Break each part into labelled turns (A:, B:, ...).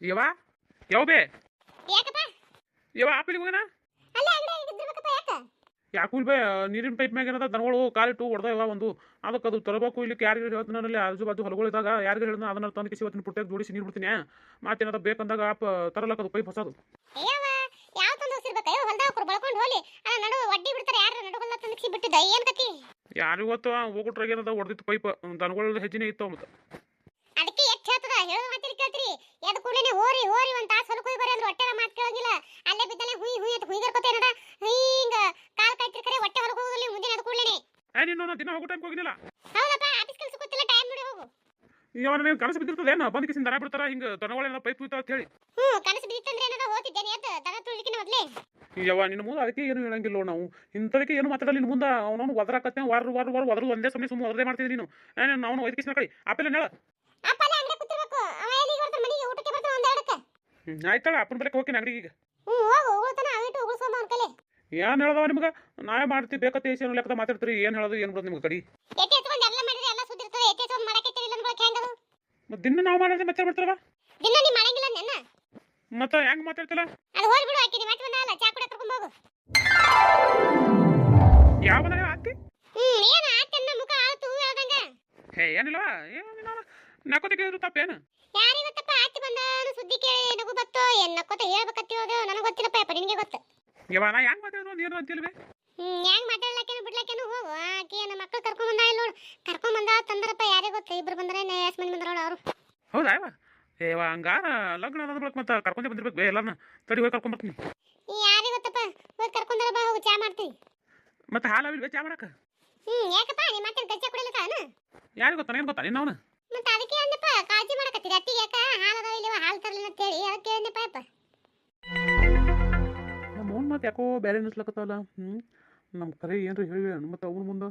A: ಯವ್ವ? ಯಾವ ಬೇ
B: ಯಾಕಪ್ಪ
A: ಆಪಿಲ್ ಹೋಗಿನ
B: ಅಲ್ಲೇ
A: ಯಾಕೂಲ್ ಬೇ ನೀರಿನ ಪೈಪ್ ಮ್ಯಾಗ ಏನದ? ದನಗಳು ಕಾಲಿಟ್ಟು ಹೊಡೆದವ ಒಂದು. ಅದಕ್ಕೆ ಅದು ತರಬೇಕು ಇಲ್ಲಿ ಯಾರಿಗೆ ಹೇಳ್ತೀನಿ ಆಜು ಬಾಜು ಹೊಲಗಳಿದಾಗ ಯಾರಿಗೆ ಹೇಳಿದ? ಅದನ್ನ ತಂದು ಕಿಸಿ ಇವತ್ತಿನ ಪುಟ್ಟಾಗ ಜೋಡಿಸಿ ನೀರು ಬಿಡ್ತೀನಿ. ಮತ್ತೇನದ ಬೇಕಂದಾಗ ಆಪ ತರಲಕ್ಕ ಅದು ಪೈಪ್ ಹೊಸದು.
B: ಅಯ್ಯವ್ವ ಯಾವ ತಂದು ಹೋಗ್ಸಿರ್ಬೇಕು ಅಯ್ಯೋ ಹೊಲ್ದಾಗ ಹೋಲಿ. ಅಲ್ಲ ನಡು ಒಡ್ಡಿ ಬಿಡ್ತಾರೆ. ಯಾರು ನಡು ಹೊಲ ತಂದಿಸಿ ಬಿಟ್ಟಿದ್ದ? ಏನ್ ಕತಿ
A: ಯಾರು ಇವತ್ತು ಹೋಗ್ಬಿಟ್ರಾಗ ಏನದ ಹೊಡೆದಿತ್ತು ಪೈಪ್ ದನಗಳ ಹೆಜ್ಜೆನೇ ಇತ್ತು ಮತ್ತೆ
B: ಅದಕ್ಕೆ ಎಷ್ಟ್ ಹೇಳ್ತದ ಹೇಳೋ ಮಾತಿನ ಕೇಳ್ತೀರಿ ಎದ್ ಕೂಡಲೇ ಹೋರಿ ಹೋರಿ ಒಂದ್ ತಾಸ್ ಹೊಲಕ್ಕೆ ಹೋಗಿ ಬರ್ರಿ ಅಂದ್ರೆ ಹೊಟ್ಟೆ ಮಾತು ಕೇಳಂಗಿಲ್ಲ. ಅಲ್ಲೇ ಬಿದ್ದಲೆ ಹುಯಿ ಹುಯಿ ಅಂತ ಹುಯ್ಗರ್ಕೋತೇನದ ಹಿಂಗ ಕಾಲ್ ಕಾಯ್ತಿರ್ ಕರೆ ಹೊಟ್ಟೆ ಹೊಲಕ್ಕೆ ಹೋಗಲಿ ಮುಂದಿನ ಅದ್ ಕೂಡಲೇ
A: ಏ ನೀನು ನಾನು ದಿನ ಹೋಗೋ ಟೈಮ್ ಹೋಗಿಲ್ಲ
B: ಹೌದಪ್ಪ ಆಫೀಸ್ ಕೆಲಸ ಗೊತ್ತಿಲ್ಲ ಟೈಮ್ ನೋಡಿ ಹೋಗು.
A: ಈಗ ನೀವು ಕನಸು ಬಿದ್ದಿರ್ತದೆ ಏನು ಬಂದ ಕಿಸಿಂದ ದರ ಬಿಡ್ತಾರ ಹಿಂಗೆ ದನಗಳ ಪೈಪ್ ಹೋಯ್ತಾವ ಅಂತ ಹೇಳಿ.
B: ಹ್ಮ್ ಕನಸು ಬಿದ್ದಿತ್ತಂದ್ರೆ ಏನದ ಹೋಗ್ತಿದ್ದೇನೆ ಅಂತ ದನ ತುಳಿಕಿನ ಮೊದಲೇ.
A: ಯವ್ವ ನಿನ್ನ ಮುಂದೆ ಅದಕ್ಕೆ ಏನು ಹೇಳಂಗಿಲ್ಲ ನಾವು? ಇಂಥದಕ್ಕೆ ಏನು ಮಾತಾಡಲ್ಲ ನಿನ್ನ ಮುಂದೆ ಅವನವನು ಒದರಾಕತ್ತೆ ವಾರ ವಾರ ವಾರ ಒದ್ರ ಒಂದೇ ಸಮಯ ಸುಮ್ಮನೆ ಒದರೇ ಮಾಡ್ತಿದ್ದೆ ನೀನು. ನಾನು ಅವನು ಒಯ್ದು ಕಿಸಿನ ಕಳಿ ಆಪೇಲೆ ಹೇಳ
B: ಅಪ್ಪ ಅಲ್ಲೇ ಅಂಗಡಿ ಕೂತಿರ್ಬೇಕು ಅವ ಎಲ್ಲಿಗೆ ಬರ್ತಾನೆ ಮನೆಗೆ ಊಟಕ್ಕೆ ಬರ್ತಾನೆ ಒಂದ್ ಎರಡಕ್ಕೆ
A: ಆಯ್ತಾಳ ಅಪ್ಪನ ಬರಕ್ಕೆ ಹೋಗಿ ಅಂಗಡಿಗೆ ಈಗ.
B: ಹ್ಞೂ ಹೋಗು ಉಗುಳ್ತಾನ ಅವಿಟ್ಟು ಉಗುಳ್ಸೋಣ ಅವ್ನ ಕಲೆ
A: ಏನು ಹೇಳದವ ನಿಮ್ಗೆ? ನಾವೇ ಮಾಡ್ತೀವಿ ಬೇಕತ್ತ ಏನು ಲೆಕ್ಕದ ಮಾತಾಡ್ತೀರಿ ಏನು ಹೇಳೋದು ಏನು ಬಿಡೋದು ನಿಮ್ಗೆ ಕಡಿ.
B: ಎತ್ತಿ ಎತ್ಕೊಂಡು ಎಲ್ಲ ಮಾಡಿದ್ರೆ ಎಲ್ಲ ಸುದ್ದಿರ್ತದೆ ಎತ್ತಿ ಎತ್ಕೊಂಡು ಮಾಡಕ್ಕೆ ಇಲ್ಲ ಹೆಂಗದು
A: ಮತ್ತೆ ದಿನ ನಾವು ಮಾಡಿದ್ರೆ ಮತ್ತೆ ಮಾಡ್ತಾರವ
B: ದಿನ ನೀ ಮಾಡಂಗಿಲ್ಲ ನೆನ್ನ
A: ಮತ್ತೆ ಹೆಂಗೆ ಮಾತಾಡ್ತಿಲ್ಲ?
B: ಅದು ಹೋಗಿ ಬಿಡು ಆಕಿ ನಿಮ್ಮ ಮತ್ತೆ ಬಂದಲ್ಲ ಚಾ ಕುಡಿಯಕ್ಕೆ ಕರ್ಕೊಂಡು ಹೋಗು.
A: ಯಾವ ಮನೆ ಆತಿ
B: ಹ್ಮ್ ಏನ ಆತನ್ನ ಮುಖ ಆಳ್ತು ಹೇಳ್ದಂಗ.
A: ಹೇ ಏನಿಲ್ಲವ ಏನು ನಕೋತಿ ಕೇಳಿದ್ರು ತಪ್ಪೇನು?
B: ಯಾರಿಗೆ ಗೊತ್ತಪ್ಪ ಆತಿ ಏನ್ ನಕ್ಕೋತ ಇವಾಗ ನನಗೆ ಗೊತ್ತಿಲ್ಲಪ್ಪ ಯಪ್ಪ ನಿನಗೆ ಗೊತ್ತು.
A: ಯವ್ವ ನಾ ಹೆಂಗೆ ಮಾತಾಡಿದ್ರು ನೀನು ಅಂತಿಲ್ವೇ?
B: ಹ್ಮ್ ಹೆಂಗ್ ಮಾತಾಡ್ಲಕ್ಕೇನು ಬಿಡ್ಲಕ್ಕೇನು ಹೋಗು. ಆಕೆ ನಮ್ಮ ಮಕ್ಕಳು ಕರ್ಕೊಂಡ್ ಬಂದ ಇಲ್ಲಿ ನೋಡು. ಕರ್ಕೊಂಡ್ ಬಂದ ತಂದರಪ್ಪ ಯಾರಿಗೆ ಗೊತ್ತು? ಇಬ್ರು ಬಂದ್ರೆ ಎಸ್ ಮಂದಿ ಬಂದ್ರ ಅವರು.
A: ಹೌದಾ ಯವ್ವ? ಏವ ಹಂಗಾರ ಲಗ್ನ ಅದ ಬಳಕ ಮತ್ತೆ ಕರ್ಕೊಂಡೇ ಬಂದಿರ್ಬೇಕು ಎಲ್ಲಾರನ್ನ ತಡಿ ಹೋಗಿ ಕರ್ಕೊಂಬರ್ತೀನಿ
B: ಯಾರಿಗೆ ಗೊತ್ತಪ್ಪ? ಹೋಗಿ ಕರ್ಕೊಂಡ್ರ ಬಾ ಹೋಗಿ ಚಾ ಮಾಡ್ತೀವಿ
A: ಮತ್ತೆ ಹಾಲು ಅವಿಲ್ವೇ ಚಾ ಮಾಡಕ್ಕೆ
B: ಹ್ಮ್ ಯಾಕಪ್ಪ? ನಿಮ್ಮ ಮತ್ತೆ ಗಚ್ಚ ಕುಡಿಲಿಕ್ಕಾನ
A: ಯಾರಿಗೆ ಗೊತ್ತಾನ ಏನು ಗೊತ್ತಾ ನಿನ್ನವನು?
B: ಮತ್ತೆ ಅದಕ್ಕೆ ಅಂದಪ್ಪ ಕಾಳಜಿ ಮಾಡಕತ್ತೀರಿ ಅತ್ತಿಗೆ ಯಾಕ? ಹಾಲು ಅದಾವ ಇಲ್ಲವ ಹಾಲು ತರಲಿಲ್ಲ ಅಂತ ಹೇಳಿ ಅದಕ್ಕೆ ಅಂದಪ್ಪ
A: ಮತ್ತೆ ಯಾಕೋ ಬೇರೆ ಅನಿಸ್ಲಕತ್ತವಲ್ಲ ಹ್ಞೂ ನಮ್ಮ ಕರೆ ಏನ್ರಿ ಹೇಳಿ ಮತ್ತೆ ಅವ್ನ ಮುಂದೆ?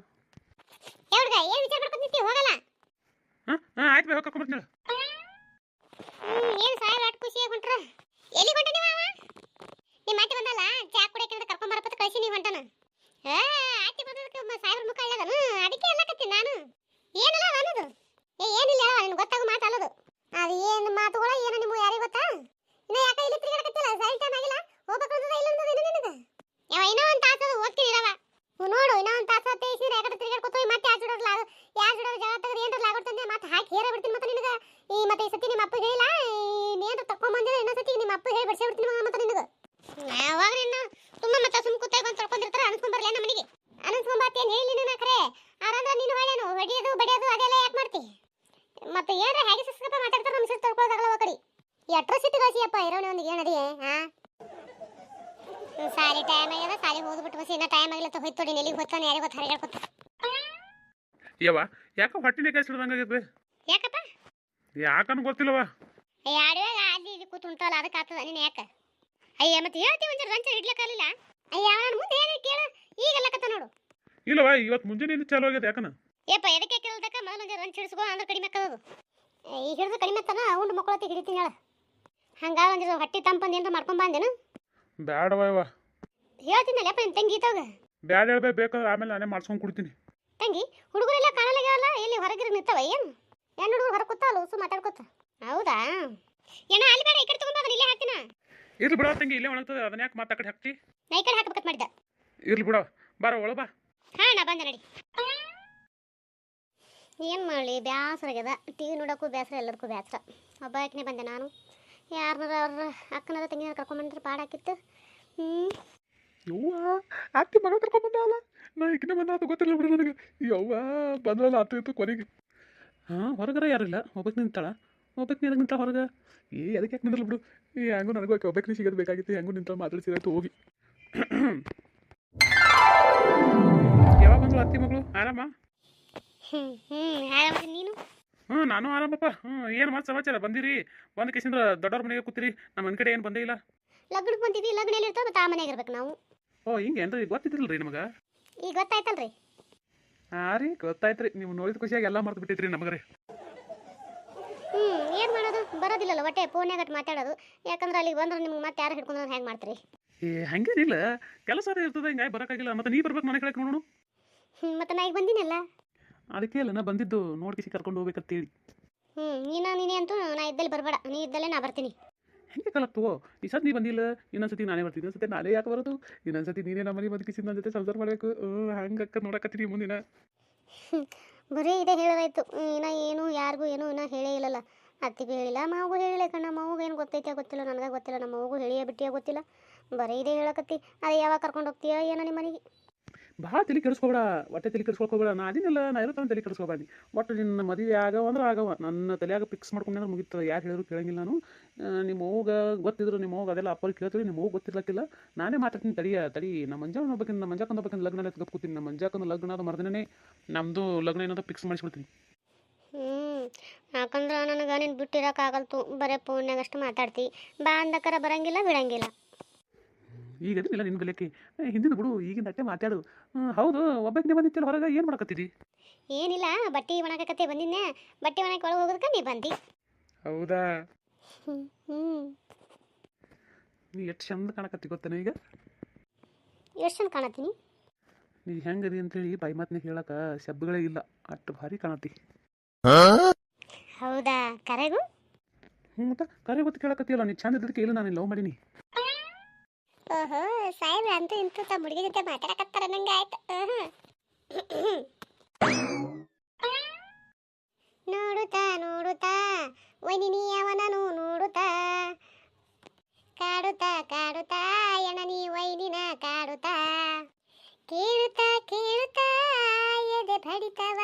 A: ಹಾಂ ಹಾಂ ಆಯ್ತು ಬೇ ಹೋಗಿ ಕರ್ಕೊಂಬರ್ತೀನಿ
B: ಹ್ಮ್ ಏನ್ ಸಾಹೇಬ್ ಅಟ್ ಖುಷಿಯಾಗಿ ಹೊಂಟ್ರ? ಎಲ್ಲಿ ಹೊಂಟ ನೀವ ಅವ? ನಿಮ್ಮ ಅತ್ತೆ ಬಂದಲ್ಲ ಚಾ ಕುಡಿಯಕ್ಕೆ ಅಂತ ಕರ್ಕೊಂಡ್ ಬರಪತ್ತ ಕಳಿಸಿ ನೀವು ಹೊಂಟನ. ಆ ಅತ್ತೆ ಬಂದದಕ್ಕೆ ಸಾಹೇಬ್ರ ಮುಖ ಇಲ್ಲದನು ಅದಕ್ಕೆ ಎಲ್ಲಕತ್ತಿ ನಾನು. ಏನಲ್ಲ ಅನ್ನೋದು? ಏ ಏನಿಲ್ಲ ನಿನ್ ಗೊತ್ತಾಗ ಮಾತಲ್ಲದು ಅದು ಏನು ಮಾತುಗಳ ಏನು ನಿಮ್ಗೆ ಯಾರಿಗೆ ಗೊತ್ತಾ? ಇನ್ನ ಯಾಕ ಇಲ್ಲಿ ತಿರುಗಾಡಕತ್ತಿಲ್ಲ? ಸೈಲ್ ಟೈಮ್ ಆಗಿಲ್ಲ? ಹೋಗ್ಬೇಕು ಇಲ್ಲ ಅನ್ನೋದು ಏನು ನಿನಗೆ ಯಾವ ಇನ್ನೂ ಒಂದು ತಾಸು ಹೋಗ್ತೀನಿ ಇರವ ಹ್ಞೂ ನೋಡು ಇನ್ನೂ ಒಂದು ತಾಸು ತೇಸಿದ್ರೆ ಯಾಕಡೆ ತಿರುಗಾಡ್ಕೊತ ಮತ್ತೆ ಆ ಜುಡೋರ್ಲ ಯಾ ಜುಡೋರ್ ಜಗಳ ತೆಗೆದು ಏನ್ರ ಲಾಗೋಡ್ತಂದೆ ಮತ್ತೆ ಹಾಕಿ ಹೇರ ಬಿಡ್ತೀನಿ ಮತ್ತೆ ನಿನಗೆ ಈ ಮತ್ತೆ ಈ ಸತಿ ನಿಮ್ಮ ಅಪ್ಪ ಹೇಳಿಲ್ಲ ನೀನು ತಕೊಂಬಂದಿದ್ರೆ ಇನ್ನೊಂದ್ ಸತಿ ನಿಮ್ಮ ಅಪ್ಪ ಹೇಳಿ ಬಿಡ್ಸೇ ಬಿಡ್ತೀನಿ ಮತ್ತೆ ನಿನಗೆ. ಯಾವಾಗ ನಿನ್ನ ತುಂಬಾ ಮತ್ತೆ ಸುಮ್ ಕೂತಾಗ ತಡ್ಕೊಂಡಿರ್ತಾರ ಅನ್ಸ್ಕೊಂಡ್ ಬರ್ಲಿ ನಮ್ಮ ಮನೆಗೆ. ಅನ್ಸ್ಕೊಂಡ್ ಬಾತಿ ಹೇಳಿ ನೀನು ಕರೆ ಆರಂದ್ರ ನೀನು ಹೊಳ್ಳೇನು ಹೊಡಿಯೋದು ಬಡಿಯೋದು ಅದೆಲ್ಲ ಯಾಕೆ ಮಾಡ್ತಿ? ಮತ್ತೆ ಏನ್ರ ಹೇಗೆ ಸಿಸ್ಕಪ್ಪ ಮಾತಾಡ್ತಾರ ನಮ್ಮ ಸಿಸ್ ತಡ್ಕೊಳ್ಳೋದಾಗಲ್ಲ ಕಡಿ. ಒಂದು ಹಾ ಸಾಲಿ ಟೈಮ್ ಆಗ್ಯದ ಸಾಲಿ ಹೋಗ್ಬಿಟ್ಟು ಬಸ್ ಇನ್ನ ಟೈಮ್ ಆಗಿಲ್ಲ ಹೋಯ್ತು ಎಲ್ಲಿಗೆ ಹೋಗ್ತಾನೆ ಯಾರಿಗೆ ಗೊತ್ತ ಹರಿಗಾಡ್ಕೊತ
A: ಯವ್ವ ಯಾಕ ಹೊಟ್ಟಿನ ಕೈ ಸಿಡ್ದಂಗಾಗೈತೆ
B: ಯಾಕಪ್ಪ?
A: ಯಾಕನ್ನು ಗೊತ್ತಿಲ್ಲವ
B: ಕೂತು ಉಂಟಲ್ಲ ಅದಕ್ಕೆ ಆಗ್ತದ ನೀನು ಯಾಕ? ಅಯ್ಯ ಮತ್ತೆ ಹೇಳ್ತೀವಿ ಒಂದು ರಂಚ ಇಡ್ಲಕ್ಕಾಗಲಿಲ್ಲ ಅಯ್ಯ ಅವನ ಮುಂದೆ ಹೇಳಿ ಕೇಳು? ಈಗೆಲ್ಲ ಕತ್ತ ನೋಡು.
A: ಇಲ್ಲವಾ ಇವತ್ತು ಮುಂಜಾನೆ ಚಾಲು ಆಗೈತೆ ಯಾಕನ?
B: ಏಪ್ಪ ಎದಕ್ಕೆ ಕೇಳ್ದಕ್ಕ? ಮೊದಲು ಒಂದು ರಂಚ ಹಿಡಿಸ್ಕೊ ಅಂದ್ರೆ ಕಡಿಮೆ ಆಕ್ಕದದು ಈ ಹಿಡಿದು ಕಡಿಮೆ ತನ ಉಂಡು ಮಕ್ಕಳತ್ತಿ ಹಿಡಿತೀನಿ ಹೇಳ. ಹಂಗ ಒಂದು ಹೊಟ್ಟಿ ತಂಪಂದು ಏನಾರ ಮಾಡ್ಕೊಂಡ್ ಬಂದೇನು?
A: ಬ್ಯಾಡವ ಇವ.
B: ಹೇಳ್ತೀನಲ್ಲ ಯಪ್ಪ ನಿನ್ ತಂಗಿ ಇತ್ತವಾಗ
A: ಬ್ಯಾಡ ಹೇಳ್ಬೇ ಬೇಕಾದ್ರೆ ಆಮೇಲೆ ನಾನೇ ಮಾಡ್ಸ್ಕೊಂಡು ಕುಡ್ತೀನಿ.
B: ತಂಗಿ ಹುಡುಗರೆಲ್ಲ ಕಾಣಲಾಗ್ಯಾವಲ್ಲ ಎಲ್ಲಿ ಹೊರಗಿರ ನಿಂತವ ಏನು? ಹೆಣ್ಣು ಹುಡುಗರು ಹೊರಗೆ ಕೂತಾವಲ್ಲ ಉಸು ಮಾತಾಡ್ಕೊತ? ಹೌದಾ? ಏನ ಅಲ್ಲಿ ಬೇಡ ಈ ಕಡೆ ತಗೊಂಡ್ ಇಲ್ಲೇ ಹಾಕ್ತೀನ?
A: ಇರ್ಲಿ ಬಿಡ ತಂಗಿ ಇಲ್ಲೇ ಒಣಗ್ತದೆ ಅದನ್ನ ಯಾಕೆ ಮತ್ತೆ ಆ ಕಡೆ ಹಾಕ್ತಿ?
B: ನಾ ಈ ಕಡೆ ಹಾಕ್ಬೇಕಂತ ಮಾಡಿದ್ದೆ.
A: ಇರ್ಲಿ ಬಿಡ ಬಾರ ಒಳ ಬಾ.
B: ಹಾ ನಾ ಬಂದೆ ನಡಿ. ಏನು ಮಾಡಲಿ ಬ್ಯಾಸರ ಆಗ್ಯದ. ಟಿ ವಿ ನೋಡೋಕ್ಕೂ ಬೇಸರ ಎಲ್ಲದಕ್ಕೂ ಬೇಸರ ಯಾಕೆ ಬಂದೆ ನಾನು. ಯಾರನ್ನಾರ ಅವ್ರ ಅಕ್ಕನಾರ ತಂಗಿನಾರ ಕರ್ಕೊಂಬಂದ್ರೆ ಪಾಡಾಕಿತ್ತು ಹ್ಞೂ
A: ಯವ್ವ ಅತ್ತಿ ಮಗ ಕರ್ಕೊಂಡ್ ಬಂದಲ್ಲ ನಾ ಈಗಿನ ಬಂದ ಅದು ಗೊತ್ತಿಲ್ಲ ಬಿಡು ನನಗೆ. ಯವ್ವ ಬಂದ್ರಲ್ಲ ಆತು ಇತ್ತು ಕೊನೆಗೆ. ಹಾಂ ಹೊರಗರ ಯಾರಿಲ್ಲ ಒಬ್ಬಕ್ಕೆ ನಿಂತಾಳ. ಒಬ್ಬಕ್ಕೆ ನಿಂತ ನಿಂತ ಹೊರಗೆ. ಏ ಅದಕ್ಕೆ ಯಾಕೆ ನಿಂದ್ರಲ್ಲ ಬಿಡು. ಏ ಹೆಂಗೂ ನನಗೂ ಒಬ್ಬಕ್ಕೆ ಸಿಗೋದು ಬೇಕಾಗಿತ್ತು. ಹೆಂಗೂ ನಿಂತ ಮಾತಾಡ್ಸಿದಾಯ್ತು ಹೋಗಿ. ಯಾವಾಗ ಬಂದ್ರು ಅತ್ತಿ ಮಗಳು? ಆರಾಮ?
B: ನೀನು?
A: ಹ್ಞೂ ನಾನು ಆರಾಮಪ್ಪ. ಹ್ಞೂ ಏನು ಮಾತು ಸಮಾಚಾರ? ಬಂದಿರಿ? ಬಂದ ಕೇಸಿಂದ ದೊಡ್ಡವ್ರ ಮನೆಗೆ ಕೂತಿರಿ. ನಮ್ಮ ಮನೆ ಕಡೆ ಏನು ಬಂದೇ ಇಲ್ಲ.
B: ಲಗ್ನಕ್ಕೆ ಬಂದಿದ್ದೀವಿ ಲಗ್ನ ಎಲ್ಲಿ ಇರ್ತಾವ ಮತ್ತೆ ಆ ಮನೆಗೆ ಇರ್ಬೇಕು ನಾವು.
A: ಓ ಹಿಂಗೆ ಏನ್ರಿ ಗೊತ್ತಿದ್ದಿಲ್ಲ ರೀ ನಿಮಗೆ?
B: ಈಗ ರೀ
A: ಹಾಂ ರೀ ಗೊತ್ತಾಯ್ತು ರೀ ನೀವು ನೋಡಿದ ಖುಷಿಯಾಗಿ ಎಲ್ಲ ಮರ್ತು ಬಿಟ್ಟಿದ್ರಿ
B: ನಮಗೆ ಮಾಡೋದು ಬರೋದಿಲ್ಲಲ್ಲ ಒಟ್ಟೆ ಫೋನ್ಯಾಗ ಮಾತಾಡೋದು. ಯಾಕಂದ್ರೆ ಅಲ್ಲಿಗೆ ಬಂದ್ರೆ ನಿಮ್ಗೆ ಮತ್ತೆ ಯಾರು ಹಿಡ್ಕೊಂಡು ಹೆಂಗೆ ಮಾಡ್ತೀರಿ?
A: ಏ ಹಂಗೇನಿಲ್ಲ. ಕೆಲಸ ಇರ್ತದೆ ಹಿಂಗಾಗಿ ಬರೋಕ್ಕಾಗಿಲ್ಲ ಮತ್ತೆ ನೀ ಬರ್ಬೇಕು ಮನೆ ಕಡೆ ನೋಡೋಣ
B: ಹ್ಞೂ ಮತ್ತೆ ನಾ ಈಗ ಬಂದಿನಲ್ಲ?
A: ಅದಕ್ಕೆ ಅಲ್ಲ ನಾ ಬಂದಿದ್ದು ನೋಡ್ಕಿಸಿ ಕರ್ಕೊಂಡು ಹೋಗ್ಬೇಕಂತೇಳಿ
B: ಹ್ಞೂ ನೀನು ನೀನೇ ಅಂತೂ ನಾ ಇದ್ದಲ್ಲಿ ಬರಬೇಡ. ನೀ ಇದ್ದಲ್ಲೇ ನಾ ಬರ್ತೀನಿ.
A: ಹೆಂಗೆ ಕಲಕ್ತವೋ ಈ ಸತಿ ನೀ ಬಂದಿಲ್ಲ ಇನ್ನೊಂದ್ಸತಿ ನಾನೇ ಬರ್ತೀನಿ. ಇನ್ನೊಂದ್ಸತಿ ನಾನೇ ಯಾಕೆ ಬರೋದು? ಇನ್ನೊಂದ್ಸತಿ ನೀನೇ ನಮ್ಮ ಮನೆ ಬದುಕಿಸಿ ನನ್ನ ಜೊತೆ ಸಂಸಾರ ಮಾಡಬೇಕು. ಹಂಗಕ್ಕ ನೋಡಕತ್ತೀನಿ ಮುಂದಿನ.
B: ಬರೀ ಇದೇ ಹೇಳೋದಾಯ್ತು. ಇನ್ನ ಏನು ಯಾರಿಗೂ ಏನು ಇನ್ನ ಹೇಳೇ ಇಲ್ಲಲ್ಲ. ಅತ್ತಿಗೂ ಹೇಳಿಲ್ಲ ಮಾವು ಹೇಳಿಲ್ಲ ಕಣ್ಣ ಮಾವು ಏನು ಗೊತ್ತೈತೆ, ಗೊತ್ತಿಲ್ಲ, ನನಗೆ ಗೊತ್ತಿಲ್ಲ, ನಮ್ಮ ಮಾವು ಹೇಳಿಯ ಬಿಟ್ಟಿಯೇ ಗೊತ್ತಿಲ್ಲ. ಬರೀ ಇದೇ ಹೇಳಕತ್ತಿ. ಅದೇ ಯಾವಾಗ ಕರ್ಕೊಂಡು ಹೋಗ್ತೀಯ ಏನೋ ನಿಮ್ಮ ಮನೆಗೆ?
A: ಭಾಳ ತಲೆ ಕೆಡಿಸ್ಕೊಬೇಡ, ಹೊಟ್ಟೆ ತಲೆ ಕೆಡಿಸ್ಕೊಳ್ಕೊಬೇಡ. ನಾ ಅದಿನಲ್ಲ ನಾ ಇರೋ ತಲೆ ಕೆಡಿಸ್ಕೊಬೇಡಿ. ಒಟ್ಟು ನಿನ್ನ ಮದುವೆ ಆಗವ ಅಂದ್ರೆ ಆಗವ. ನನ್ನ ತಲೆಯಾಗ ಫಿಕ್ಸ್ ಮಾಡ್ಕೊಂಡ್ರೆ ಮುಗಿತದೆ ಯಾರು ಹೇಳಿದ್ರು ಕೇಳಂಗಿಲ್ಲ ನಾನು. ನಿಮ್ಮ ಹೋಗ ಗೊತ್ತಿದ್ರು ನಿಮ್ಮ ಅವ್ಗ ಅದೆಲ್ಲ ಅಪ್ಪಲ್ಲಿ ಕೇಳ್ತೀವಿ ನಿಮ್ಮ ಅವ್ಗ ಗೊತ್ತಿರ್ಲಕ್ಕಿಲ್ಲ. ನಾನೇ ಮಾತಾಡ್ತೀನಿ ತಡಿಯ ತಡಿ. ನಮ್ಮ ಮಂಜಾಕನ ಹೋಗ್ಬೇಕಿಂದ ನಮ್ಮ ಹೋಗ್ಬೇಕಿನ ಲಗ್ನ ಕೂತೀನಿ ನಮ್ಮ ಮಂಜಾಕನ ಲಗ್ನ ಅದು ಮರ್ದಿನೇ ನಮ್ಮದು ಲಗ್ನ ಏನಂದ ಫಿಕ್ಸ್ ಮಾಡಿಸ್ಬಿಡ್ತೀನಿ.
B: ಹ್ಞೂ ಯಾಕಂದ್ರೆ ನನಗೆ ನೀನು ಬಿಟ್ಟಿರೋಕ್ಕಾಗಲ್ತು ಬರೀ ಫೋನ್ಯಾಗ ಅಷ್ಟು ಮಾತಾಡ್ತಿ. ಬಾ ಅಂದಕ್ಕರ ಬರಂಗಿಲ್ಲ ಬಿಡಂಗಿಲ್ಲ.
A: ಈಗ ಅದಿಲ್ಲ ನಿನ್ನ ಬೆಲೆಕ್ಕೆ ಹಿಂದಿನ ಬಿಡು ಈಗಿನ ಅಟ್ಟೆ ಮಾತಾಡು. ಹೌದು ಒಬ್ಬಕ್ಕೆ ಬಂದಿತ್ತಲ್ಲ ಹೊರಗೆ ಏನು ಮಾಡಕತ್ತಿದಿ?
B: ಏನಿಲ್ಲ ಬಟ್ಟೆ ಒಣಗಕತ್ತೆ ಬಂದಿದ್ದೆ ಬಟ್ಟೆ ಒಣಗಕ್ಕೆ ಒಳಗೆ ಹೋಗೋದಕ್ಕೆ ನೀ ಬಂದಿ.
A: ಹೌದಾ?
B: ಹ್ಞೂ
A: ನೀ ಎಷ್ಟು ಚಂದ ಕಾಣಕತ್ತಿ ಗೊತ್ತೇನ ಈಗ?
B: ಎಷ್ಟು ಚಂದ ಕಾಣತ್ತೀನಿ?
A: ನೀ ಹೆಂಗದಿ ಅಂತೇಳಿ ಬಾಯಿ ಮಾತನ್ನ ಹೇಳಕ ಶಬ್ದಗಳೇ ಇಲ್ಲ. ಅಷ್ಟು ಭಾರಿ ಕಾಣತಿ.
B: ಹೌದಾ? ಕರೆಗೂ?
A: ಮತ್ತೆ? ಕರೆ ಗೊತ್ತು ಕೇಳಕತ್ತಿಲ್ಲ ನೀ ಚಂದ ಇದ್ದದಕ್ಕೆ ಇಲ್ಲ ನಾನು ಲವ್ ಮಾಡೀನಿ.
B: ಓಹೋ ಸಾಹೇಬ್ರ ಅಂತೂ ಇಂತೂ ತಮ್ಮ ಹುಡುಗಿ ಜೊತೆ ಮಾತಾಡಕತ್ತಾರ ನಂಗೆ ಆಯ್ತು. ನೋಡುತ್ತಾ ನೋಡುತ್ತಾ ವೈನಿ ಅವನನು ನೋಡುತ್ತಾ. ಕಾಡುತ್ತಾ ಕಾಡುತ್ತಾ ಎಣನಿ ವೈನಿನ ಕಾಡುತ್ತಾ. ಕೇಳುತ್ತಾ ಕೇಳುತ್ತಾ ಎದೆ ಬಡಿತವ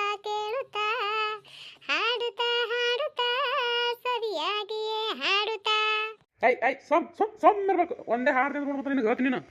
A: ಐ ಐ ಸೊಮ್ ಸೊಮ್ ಸೊಮ್ ಇರ್ಬೇಕು. ಒಂದೇ ಹಾಡ್ದೆ ನೋಡ್ಬೇಕು ನಿನಗೆ ಹೇಳ್ತೀನಿ ನೀನು.